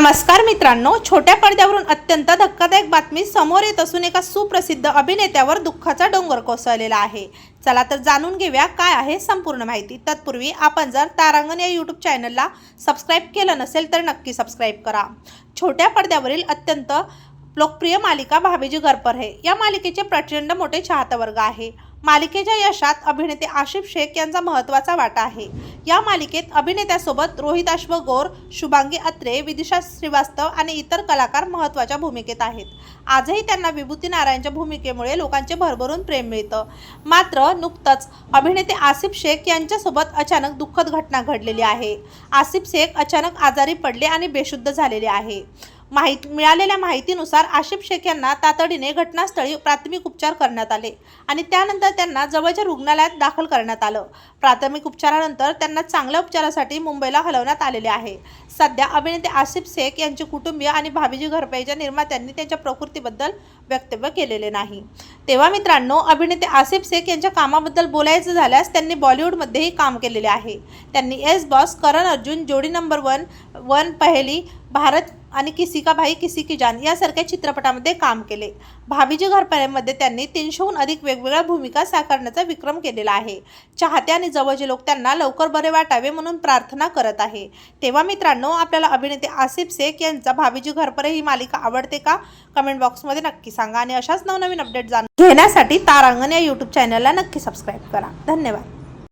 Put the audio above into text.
नमस्कार मित्रांनो छोट्या पडद्यावरून अत्यंत धक्कादायक बातमी समोर येत असून एका सुप्रसिद्ध अभिनेत्यावर दुःखाचा डोंगर कोसळलेला आहे. चला तर जाणून घेऊया काय आहे संपूर्ण माहिती. तत्पूर्वी आपण जर तारांगण या यूट्यूब चॅनलला सबस्क्राईब केलं नसेल तर नक्की सबस्क्राईब करा. छोट्या पडद्यावरील अत्यंत लोकप्रिय मालिका भाभीजी गरपर हे. या मालिकेचे प्रचंड मोठे चाहता वर्ग आहे. मालिकेच्या यशात अभिनेते आशिफ शेख यांचा महत्त्वाचा वाटा आहे. या मालिकेत अभिनेत्यासोबत रोहित अश्वगोर शुभांगी अत्रे विदिशा श्रीवास्तव आणि इतर कलाकार महत्त्वाच्या भूमिकेत आहेत. आजही त्यांना विभूती नारायणच्या भूमिकेमुळे लोकांचे भरभरून प्रेम मिळतं. मात्र नुकतंच अभिनेते आसिफ शेख यांच्यासोबत अचानक दुःखद घटना घडलेली आहे. आसिफ शेख अचानक आजारी पडले आणि बेशुद्ध झालेले आहे. माहीत मिळालेल्या माहितीनुसार आशिफ शेख यांना तातडीने घटनास्थळी प्राथमिक उपचार करण्यात आले आणि त्यानंतर त्यांना जवळच्या रुग्णालयात दाखल करण्यात आलं. प्राथमिक उपचारानंतर त्यांना चांगल्या उपचारासाठी मुंबईला हलवण्यात आलेले आहे. सध्या अभिनेते आसिफ शेख यांचे कुटुंबीय आणि भाभीजी घरपईच्या निर्मात्यांनी त्यांच्या प्रकृतीबद्दल वक्तव्य केलेले नाही. तेव्हा मित्रांनो अभिनेते आसिफ शेख यांच्या कामाबद्दल बोलायचं झाल्यास त्यांनी बॉलिवूडमध्येही काम केलेले आहे. त्यांनी एस बॉस करण अर्जुन जोडी नंबर वन वन पहेली भारत आणि किसी का भाई किसी की जान यासारख्या चित्रपटामध्ये काम केले. भाभीजी घरपर्यंतमध्ये त्यांनी तीनशेहून अधिक वेगवेगळ्या भूमिका साकारण्याचा विक्रम केलेला आहे. चाहते आणि जवळचे लोक त्यांना लवकर बरे वाटावे म्हणून प्रार्थना करत आहे. तेव्हा मित्रांनो आपल्याला अभिनेते आसिफ शेख यांचा भाभीजी घरपरे ही मालिका आवडते का? कमेंट बॉक्समध्ये नक्की सांगा आणि अशाच नवनवीन अपडेट जाणून घेण्यासाठी तारांगण या यूट्यूब चॅनलला नक्की सबस्क्राईब करा. धन्यवाद.